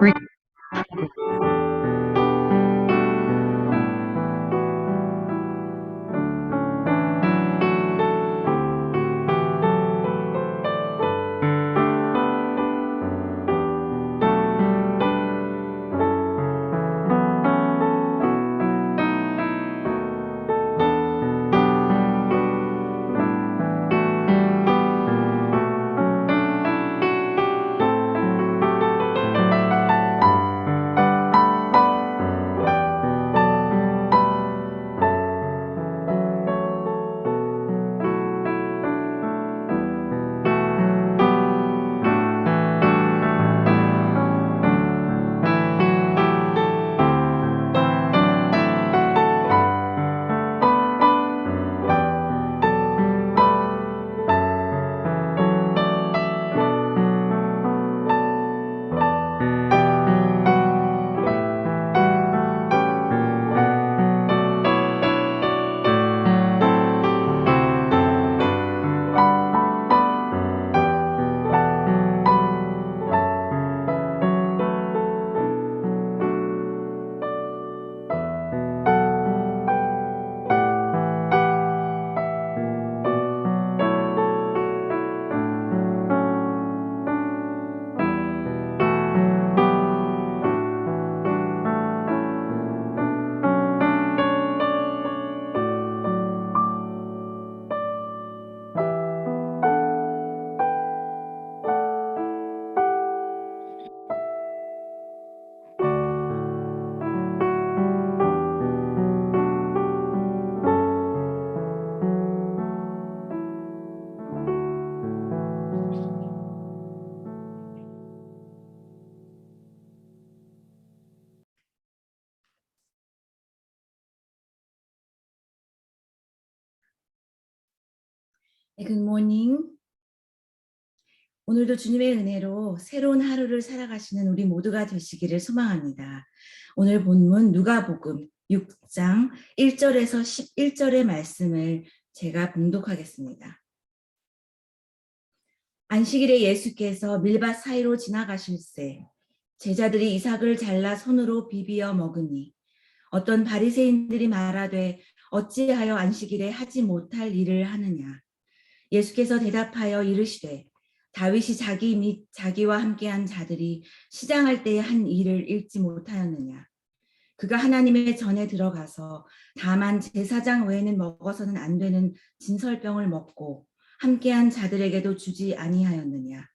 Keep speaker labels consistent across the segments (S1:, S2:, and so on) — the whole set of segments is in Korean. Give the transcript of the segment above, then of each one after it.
S1: Re- 네, 굿모닝. 오늘도 주님의 은혜로 새로운 하루를 살아가시는 우리 모두가 되시기를 소망합니다. 오늘 본문 누가복음 6장 1절에서 11절의 말씀을 제가 봉독하겠습니다. 안식일에 예수께서 밀밭 사이로 지나가실새 제자들이 이삭을 잘라 손으로 비비어 먹으니 어떤 바리새인들이 말하되 어찌하여 안식일에 하지 못할 일을 하느냐 예수께서 대답하여 이르시되 다윗이 자기 및 자기와 함께한 자들이 시장할 때에 한 일을 읽지 못하였느냐? 그가 하나님의 전에 들어가서 다만 제사장 외에는 먹어서는 안 되는 진설병을 먹고 함께한 자들에게도 주지 아니하였느냐?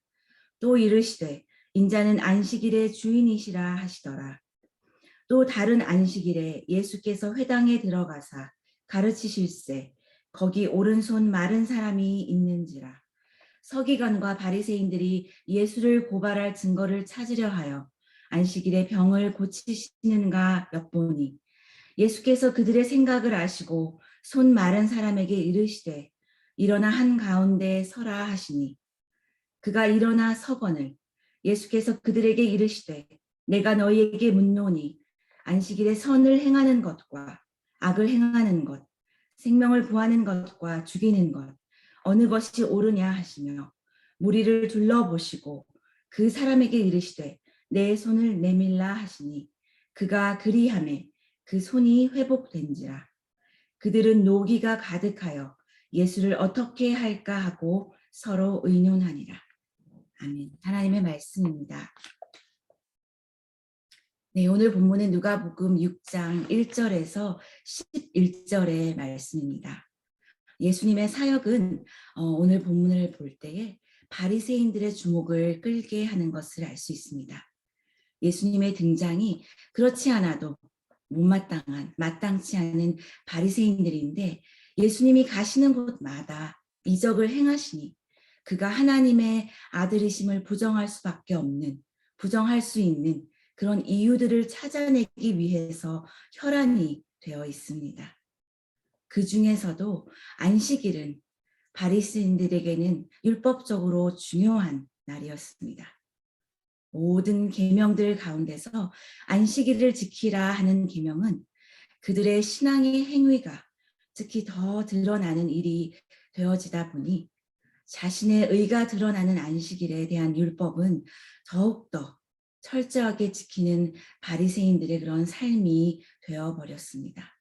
S1: 또 이르시되 인자는 안식일의 주인이시라 하시더라. 또 다른 안식일에 예수께서 회당에 들어가사 가르치실세 거기 오른손 마른 사람이 있는지라. 서기관과 바리새인들이 예수를 고발할 증거를 찾으려 하여 안식일에 병을 고치시는가 엿보니 예수께서 그들의 생각을 아시고 손 마른 사람에게 이르시되 일어나 한 가운데 서라 하시니. 그가 일어나 서거늘 예수께서 그들에게 이르시되 내가 너희에게 묻노니 안식일에 선을 행하는 것과 악을 행하는 것 생명을 구하는 것과 죽이는 것 어느 것이 옳으냐 하시며 무리를 둘러보시고 그 사람에게 이르시되 내 손을 내밀라 하시니 그가 그리함에 그 손이 회복된지라. 그들은 노기가 가득하여 예수를 어떻게 할까 하고 서로 의논하니라. 아멘. 하나님의 말씀입니다. 네, 오늘 본문은 누가복음 6장 1절에서 11절의 말씀입니다. 예수님의 사역은 어, 오늘 본문을 볼 때에 바리새인들의 주목을 끌게 하는 것을 알 수 있습니다. 예수님의 등장이 그렇지 않아도 못마땅한 마땅치 않은 바리새인들인데 예수님이 가시는 곳마다 이적을 행하시니 그가 하나님의 아들이심을 부정할 수밖에 없는 부정할 수 있는 그런 이유들을 찾아내기 위해서 혈안이 되어 있습니다. 그 중에서도 안식일은 바리새인들에게는 율법적으로 중요한 날이었습니다. 모든 계명들 가운데서 안식일을 지키라 하는 계명은 그들의 신앙의 행위가 특히 더 드러나는 일이 되어지다 보니 자신의 의가 드러나는 안식일에 대한 율법은 더욱더 철저하게 지키는 바리새인들의 그런 삶이 되어 버렸습니다.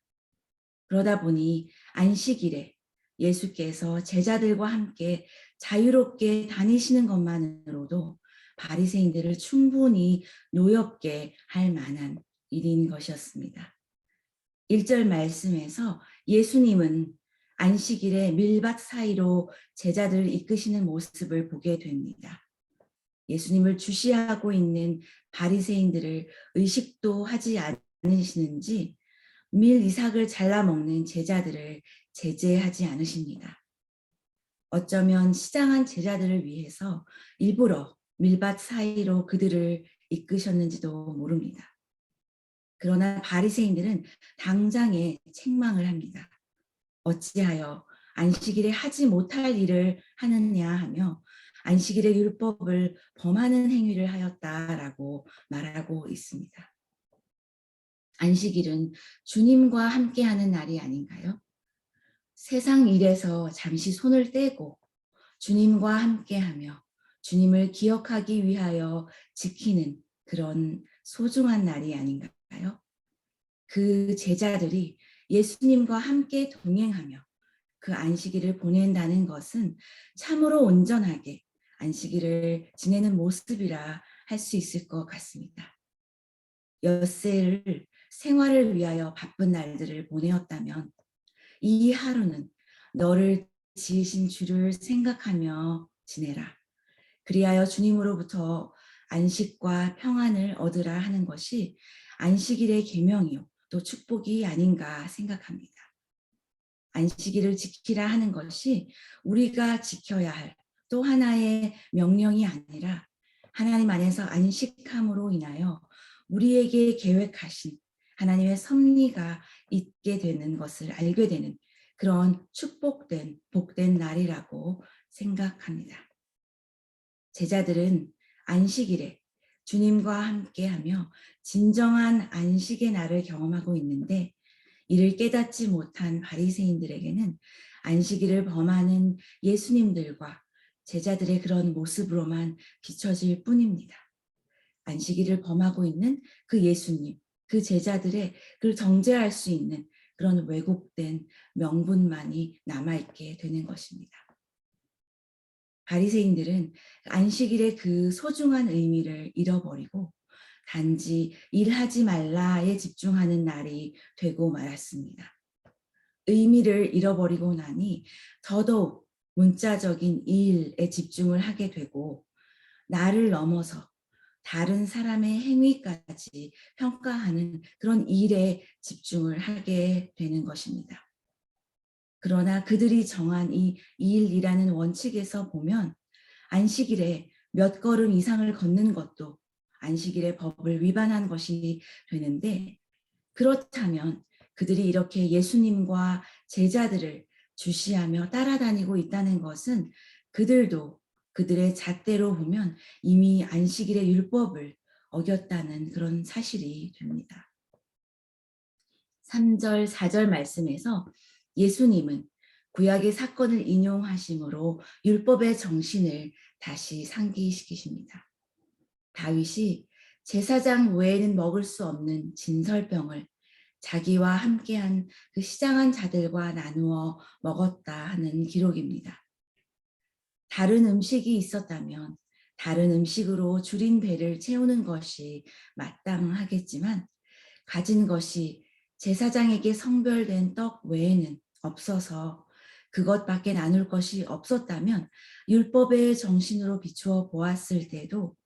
S1: 그러다 보니 안식일에 예수께서 제자들과 함께 자유롭게 다니시는 것만으로도 바리새인들을 충분히 노엽게 할 만한 일인 것이었습니다. 1절 말씀에서 예수님은 안식일에 밀밭 사이로 제자들을 이끄시는 모습을 보게 됩니다. 예수님을 주시하고 있는 바리새인들을 의식도 하지 않으시는지 밀 이삭을 잘라 먹는 제자들을 제재하지 않으십니다. 어쩌면 시장한 제자들을 위해서 일부러 밀밭 사이로 그들을 이끄셨는지도 모릅니다. 그러나 바리새인들은 당장에 책망을 합니다. 어찌하여 안식일에 하지 못할 일을 하느냐 하며 안식일의 율법을 범하는 행위를 하였다라고 말하고 있습니다. 안식일은 주님과 함께하는 날이 아닌가요? 세상 일에서 잠시 손을 떼고 주님과 함께하며 주님을 기억하기 위하여 지키는 그런 소중한 날이 아닌가요? 그 제자들이 예수님과 함께 동행하며 그 안식일을 보낸다는 것은 참으로 온전하게 안식일을 지내는 모습이라 할 수 있을 것 같습니다. 엿새를 생활을 위하여 바쁜 날들을 보내었다면 이 하루는 너를 지으신 주를 생각하며 지내라. 그리하여 주님으로부터 안식과 평안을 얻으라 하는 것이 안식일의 계명이요 또 축복이 아닌가 생각합니다. 안식일을 지키라 하는 것이 우리가 지켜야 할 또 하나의 명령이 아니라 하나님 안에서 안식함으로 인하여 우리에게 계획하신 하나님의 섭리가 있게 되는 것을 알게 되는 그런 축복된 복된 날이라고 생각합니다. 제자들은 안식일에 주님과 함께하며 진정한 안식의 날을 경험하고 있는데 이를 깨닫지 못한 바리새인들에게는 안식일을 범하는 예수님들과 제자들의 그런 모습으로만 비춰질 뿐입니다. 안식일을 범하고 있는 그 예수님, 그 제자들의 그를 정죄할 수 있는 그런 왜곡된 명분만이 남아있게 되는 것입니다. 바리새인들은 안식일의 그 소중한 의미를 잃어버리고 단지 일하지 말라에 집중하는 날이 되고 말았습니다. 의미를 잃어버리고 나니 더더욱 문자적인 일에 집중을 하게 되고 나를 넘어서 다른 사람의 행위까지 평가하는 그런 일에 집중을 하게 되는 것입니다. 그러나 그들이 정한 이 일이라는 원칙에서 보면 안식일에 몇 걸음 이상을 걷는 것도 안식일의 법을 위반한 것이 되는데 그렇다면 그들이 이렇게 예수님과 제자들을 주시하며 따라다니고 있다는 것은 그들도 그들의 잣대로 보면 이미 안식일의 율법을 어겼다는 그런 사실이 됩니다. 3절, 4절 말씀에서 예수님은 구약의 사건을 인용하심으로 율법의 정신을 다시 상기시키십니다. 다윗이 제사장 외에는 먹을 수 없는 진설병을 자기와 함께한 그 시장한 자들과 나누어 먹었다 하는 기록입니다. 다른 음식이 있었다면 다른 음식으로 줄인 배를 채우는 것이 마땅하겠지만 가진 것이 제사장에게 성별된 떡 외에는 없어서 그것밖에 나눌 것이 없었다면 율법의 정신으로 비추어 보았을 때도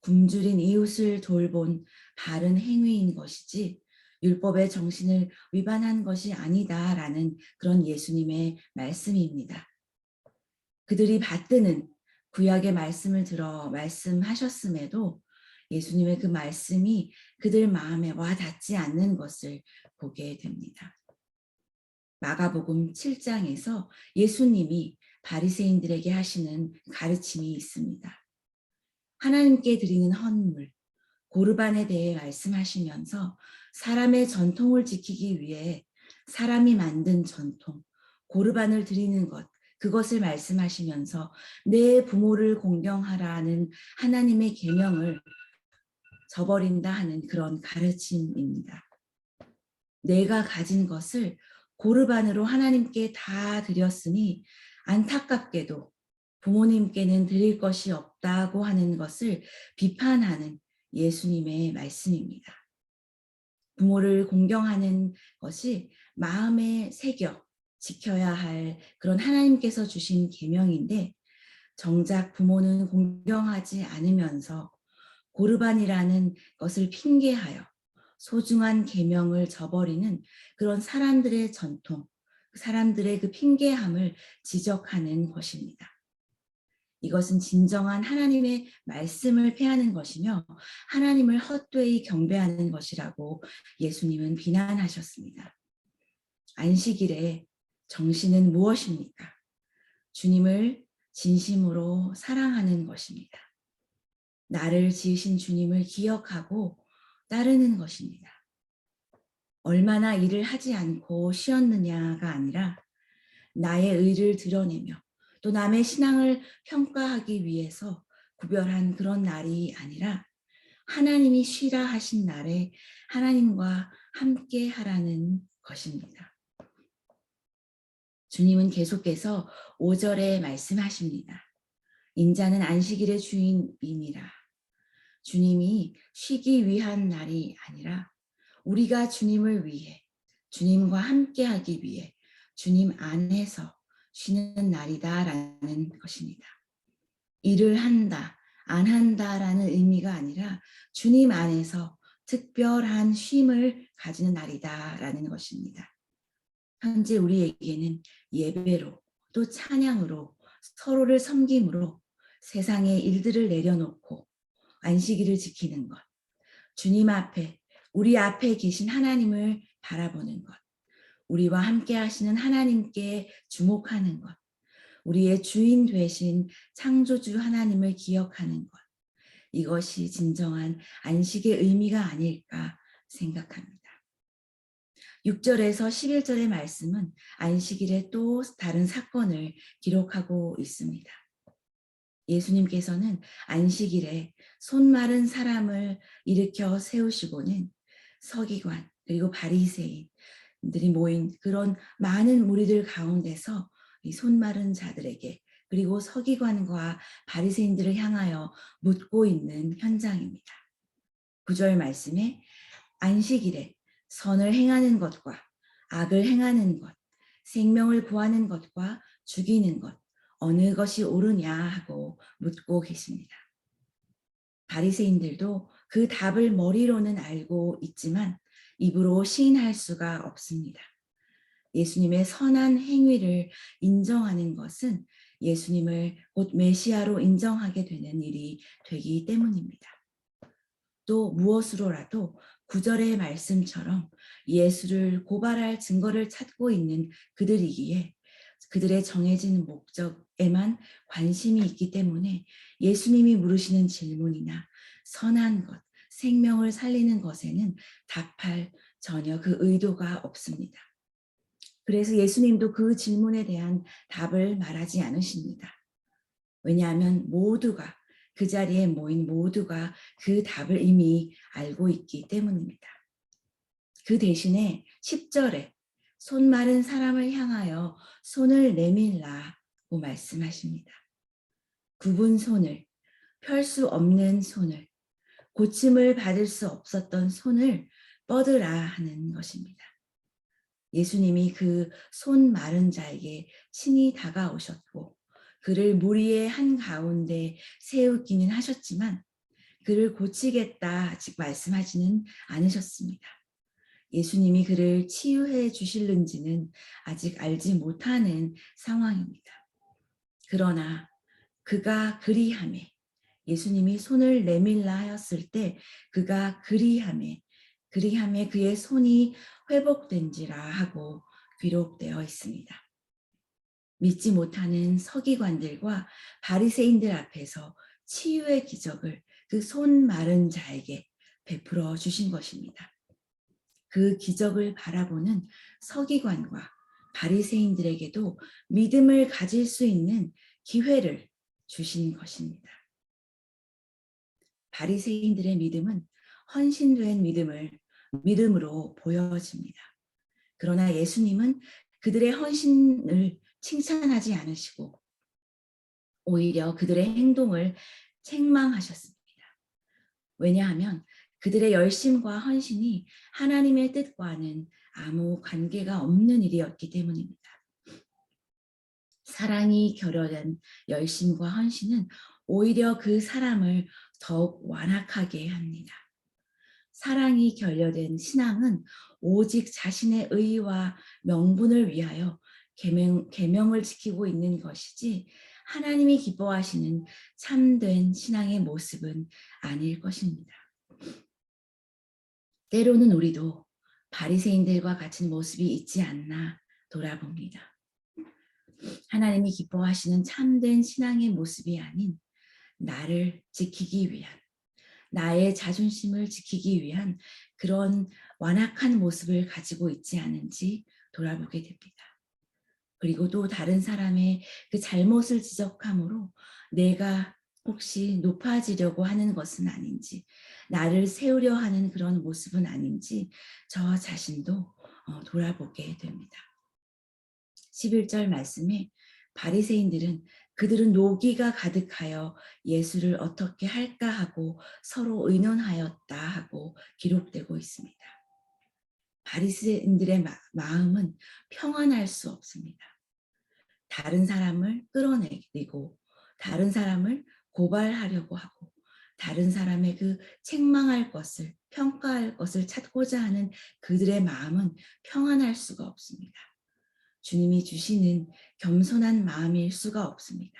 S1: 굶주린 이웃을 돌본 바른 행위인 것이지 율법의 정신을 위반한 것이 아니다라는 그런 예수님의 말씀입니다. 그들이 받드는 구약의 말씀을 들어 말씀하셨음에도 예수님의 그 말씀이 그들 마음에 와 닿지 않는 것을 보게 됩니다. 마가복음 7장에서 예수님이 바리새인들에게 하시는 가르침이 있습니다. 하나님께 드리는 헌물, 고르반에 대해 말씀하시면서 사람의 전통을 지키기 위해 사람이 만든 전통, 고르반을 드리는 것, 그것을 말씀하시면서 내 부모를 공경하라는 하나님의 계명을 저버린다 하는 그런 가르침입니다. 내가 가진 것을 고르반으로 하나님께 다 드렸으니 안타깝게도 부모님께는 드릴 것이 없다고 하는 것을 비판하는 예수님의 말씀입니다. 부모를 공경하는 것이 마음에 새겨 지켜야 할 그런 하나님께서 주신 계명인데 정작 부모는 공경하지 않으면서 고르반이라는 것을 핑계하여 소중한 계명을 저버리는 그런 사람들의 전통, 사람들의 그 핑계함을 지적하는 것입니다. 이것은 진정한 하나님의 말씀을 폐하는 것이며 하나님을 헛되이 경배하는 것이라고 예수님은 비난하셨습니다. 안식일에 정신은 무엇입니까? 주님을 진심으로 사랑하는 것입니다. 나를 지으신 주님을 기억하고 따르는 것입니다. 얼마나 일을 하지 않고 쉬었느냐가 아니라 나의 의를 드러내며 또 남의 신앙을 평가하기 위해서 구별한 그런 날이 아니라 하나님이 쉬라 하신 날에 하나님과 함께 하라는 것입니다. 주님은 계속해서 5절에 말씀하십니다. 인자는 안식일의 주인이니라. 주님이 쉬기 위한 날이 아니라 우리가 주님을 위해 주님과 함께 하기 위해 주님 안에서 쉬는 날이다 라는 것입니다. 일을 한다, 안 한다 라는 의미가 아니라 주님 안에서 특별한 쉼을 가지는 날이다 라는 것입니다. 현재 우리에게는 예배로 또 찬양으로 서로를 섬김으로 세상의 일들을 내려놓고 안식일을 지키는 것, 주님 앞에 우리 앞에 계신 하나님을 바라보는 것, 우리와 함께 하시는 하나님께 주목하는 것, 우리의 주인 되신 창조주 하나님을 기억하는 것, 이것이 진정한 안식의 의미가 아닐까 생각합니다. 6절에서 11절의 말씀은 안식일의 또 다른 사건을 기록하고 있습니다. 예수님께서는 안식일에 손 마른 사람을 일으켜 세우시고는 서기관 그리고 바리새인 들이 모인 그런 많은 무리들 가운데서 이 손 마른 자들에게 그리고 서기관과 바리새인들을 향하여 묻고 있는 현장입니다. 9절 말씀에 안식일에 선을 행하는 것과 악을 행하는 것, 생명을 구하는 것과 죽이는 것, 어느 것이 옳으냐 하고 묻고 계십니다. 바리새인들도 그 답을 머리로는 알고 있지만 입으로 시인할 수가 없습니다. 예수님의 선한 행위를 인정하는 것은 예수님을 곧 메시아로 인정하게 되는 일이 되기 때문입니다. 또 무엇으로라도 구절의 말씀처럼 예수를 고발할 증거를 찾고 있는 그들이기에 그들의 정해진 목적에만 관심이 있기 때문에 예수님이 물으시는 질문이나 선한 것, 생명을 살리는 것에는 답할 전혀 그 의도가 없습니다. 그래서 예수님도 그 질문에 대한 답을 말하지 않으십니다. 왜냐하면 모두가 그 자리에 모인 모두가 그 답을 이미 알고 있기 때문입니다. 그 대신에 10절에 손 마른 사람을 향하여 손을 내밀라고 말씀하십니다. 굽은 손을, 펼 수 없는 손을, 고침을 받을 수 없었던 손을 뻗으라 하는 것입니다. 예수님이 그 손 마른 자에게 친히 다가오셨고 그를 무리의 한 가운데 세우기는 하셨지만 그를 고치겠다 아직 말씀하지는 않으셨습니다. 예수님이 그를 치유해 주실는지는 아직 알지 못하는 상황입니다. 그러나 그가 그리함에 예수님이 손을 내밀라 하였을 때 그가 그리함에 그리함에 그의 손이 회복된지라 하고 기록되어 있습니다. 믿지 못하는 서기관들과 바리새인들 앞에서 치유의 기적을 그 손 마른 자에게 베풀어 주신 것입니다. 그 기적을 바라보는 서기관과 바리새인들에게도 믿음을 가질 수 있는 기회를 주신 것입니다. 바리새인들의 믿음은 헌신된 믿음을 믿음으로 보여집니다. 그러나 예수님은 그들의 헌신을 칭찬하지 않으시고 오히려 그들의 행동을 책망하셨습니다. 왜냐하면 그들의 열심과 헌신이 하나님의 뜻과는 아무 관계가 없는 일이었기 때문입니다. 사랑이 결여된 열심과 헌신은 오히려 그 사람을 더욱 완악하게 합니다. 사랑이 결여된 신앙은 오직 자신의 의와 명분을 위하여 계명, 계명을 지키고 있는 것이지 하나님이 기뻐하시는 참된 신앙의 모습은 아닐 것입니다. 때로는 우리도 바리새인들과 같은 모습이 있지 않나 돌아봅니다. 하나님이 기뻐하시는 참된 신앙의 모습이 아닌 나를 지키기 위한 나의 자존심을 지키기 위한 그런 완악한 모습을 가지고 있지 않은지 돌아보게 됩니다. 그리고 또 다른 사람의 그 잘못을 지적함으로 내가 혹시 높아지려고 하는 것은 아닌지 나를 세우려 하는 그런 모습은 아닌지 저 자신도 어, 돌아보게 됩니다. 11절 말씀에 바리새인들은 그들은 노기가 가득하여 예수를 어떻게 할까 하고 서로 의논하였다 하고 기록되고 있습니다. 바리새인들의 마음은 평안할 수 없습니다. 다른 사람을 끌어내리고 다른 사람을 고발하려고 하고 다른 사람의 그 책망할 것을 평가할 것을 찾고자 하는 그들의 마음은 평안할 수가 없습니다. 주님이 주시는 겸손한 마음일 수가 없습니다.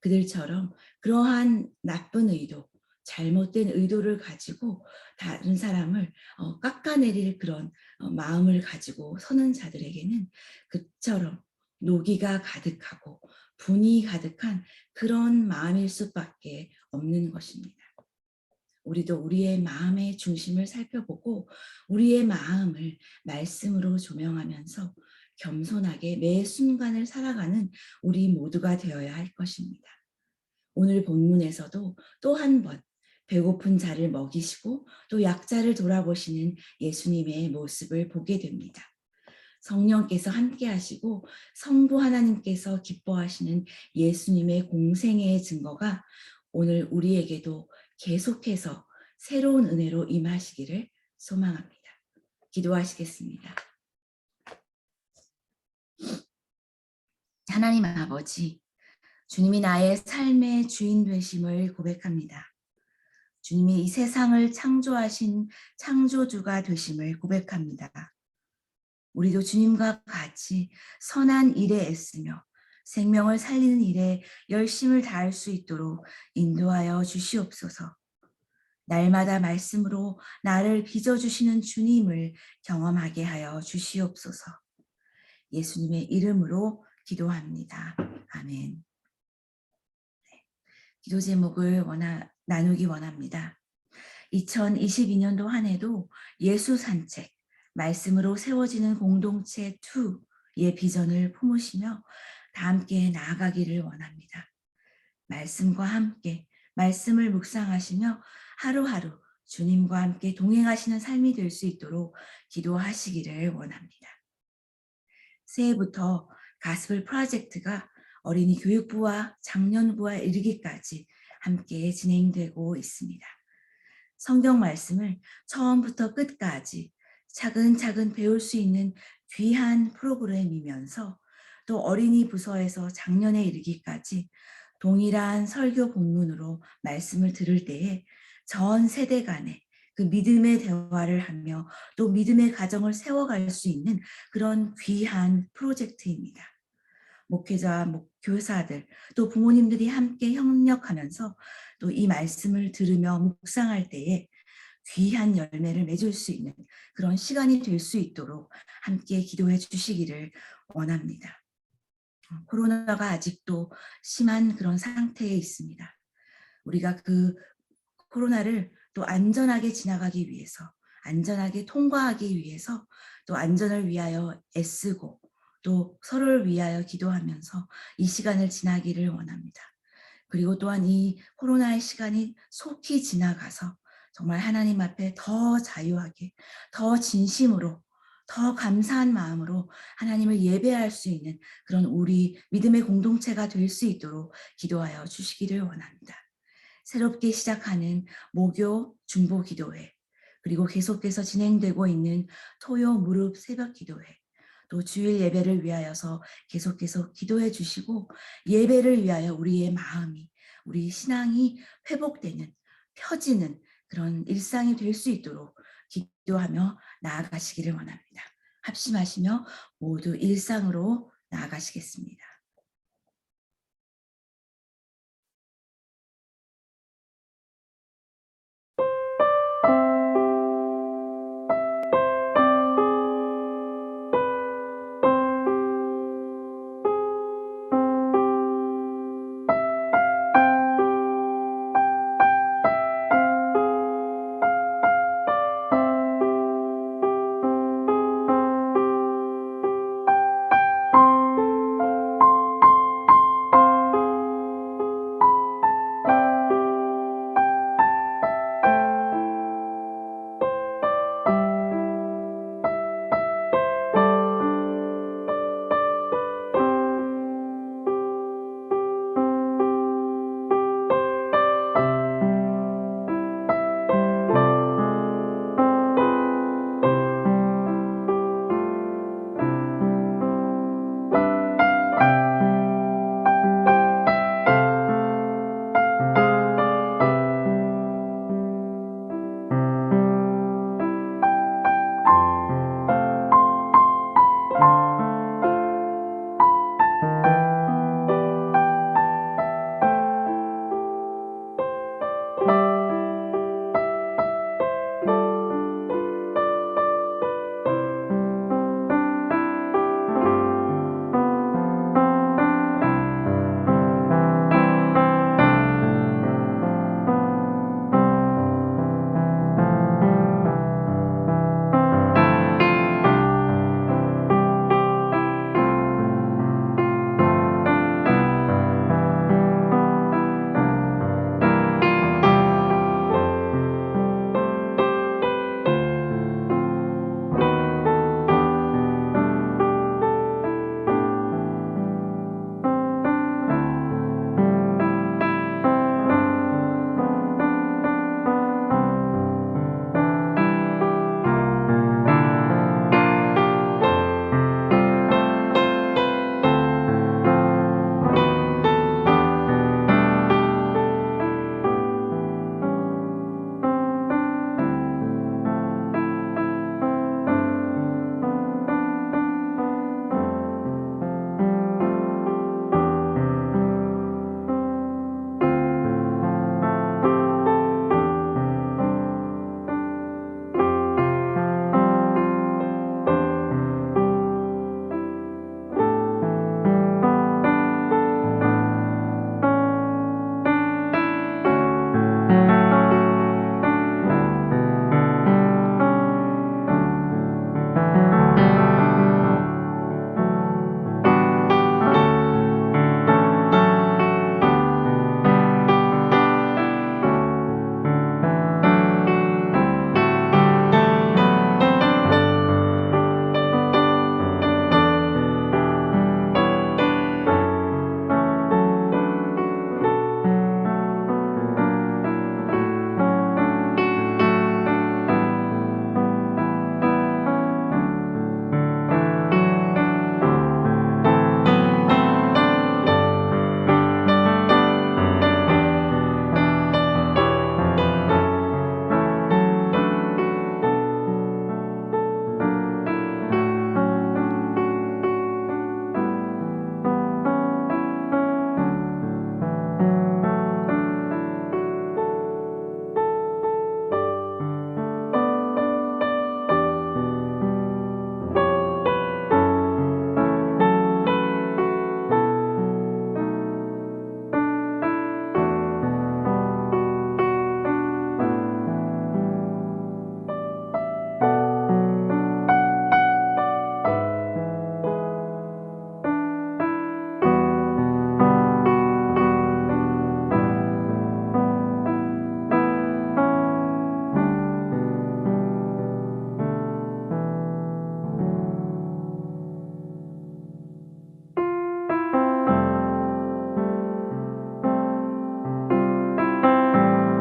S1: 그들처럼 그러한 나쁜 의도, 잘못된 의도를 가지고 다른 사람을 어, 깎아내릴 그런 어, 마음을 가지고 서는 자들에게는 그처럼 노기가 가득하고 분이 가득한 그런 마음일 수밖에 없는 것입니다. 우리도 우리의 마음의 중심을 살펴보고 우리의 마음을 말씀으로 조명하면서 겸손하게 매 순간을 살아가는 우리 모두가 되어야 할 것입니다. 오늘 본문에서도 또 한 번 배고픈 자를 먹이시고 또 약자를 돌아보시는 예수님의 모습을 보게 됩니다. 성령께서 함께 하시고 성부 하나님께서 기뻐하시는 예수님의 공생애의 증거가 오늘 우리에게도 계속해서 새로운 은혜로 임하시기를 소망합니다. 기도하시겠습니다. 하나님 아버지, 주님이 나의 삶의 주인 되심을 고백합니다. 주님이 이 세상을 창조하신 창조주가 되심을 고백합니다. 우리도 주님과 같이 선한 일에 애쓰며 생명을 살리는 일에 열심을 다할 수 있도록 인도하여 주시옵소서. 날마다 말씀으로 나를 빚어주시는 주님을 경험하게 하여 주시옵소서. 예수님의 이름으로 기도합니다. 아멘. 네, 기도 제목을 원하, 나누기 원합니다. 2022년도 한 해도 예수 산책, 말씀으로 세워지는 공동체 2의 비전을 품으시며 다 함께 나아가기를 원합니다. 말씀과 함께 말씀을 묵상하시며 하루하루 주님과 함께 동행하시는 삶이 될 수 있도록 기도하시기를 원합니다. 새해부터 가스펠 프로젝트가 어린이 교육부와 장년부와 이르기까지 함께 진행되고 있습니다. 성경 말씀을 처음부터 끝까지 차근차근 배울 수 있는 귀한 프로그램이면서 또 어린이 부서에서 작년에 이르기까지 동일한 설교 본문으로 말씀을 들을 때에 전 세대 간에 그 믿음의 대화를 하며 또 믿음의 가정을 세워갈 수 있는 그런 귀한 프로젝트입니다. 목회자, 교사들, 또 부모님들이 함께 협력하면서 또 이 말씀을 들으며 묵상할 때에 귀한 열매를 맺을 수 있는 그런 시간이 될 수 있도록 함께 기도해 주시기를 원합니다. 코로나가 아직도 심한 그런 상태에 있습니다. 우리가 그 코로나를 또 안전하게 지나가기 위해서, 안전하게 통과하기 위해서 또 안전을 위하여 애쓰고 또 서로를 위하여 기도하면서 이 시간을 지나기를 원합니다. 그리고 또한 이 코로나의 시간이 속히 지나가서 정말 하나님 앞에 더 자유하게, 더 진심으로, 더 감사한 마음으로 하나님을 예배할 수 있는 그런 우리 믿음의 공동체가 될 수 있도록 기도하여 주시기를 원합니다. 새롭게 시작하는 모교 중보 기도회, 그리고 계속해서 진행되고 있는 토요 무릎 새벽 기도회, 또 주일 예배를 위하여서 계속 계속 기도해 주시고 예배를 위하여 우리의 마음이 우리 신앙이 회복되는 펴지는 그런 일상이 될 수 있도록 기도하며 나아가시기를 원합니다. 합심하시며 모두 일상으로 나아가시겠습니다.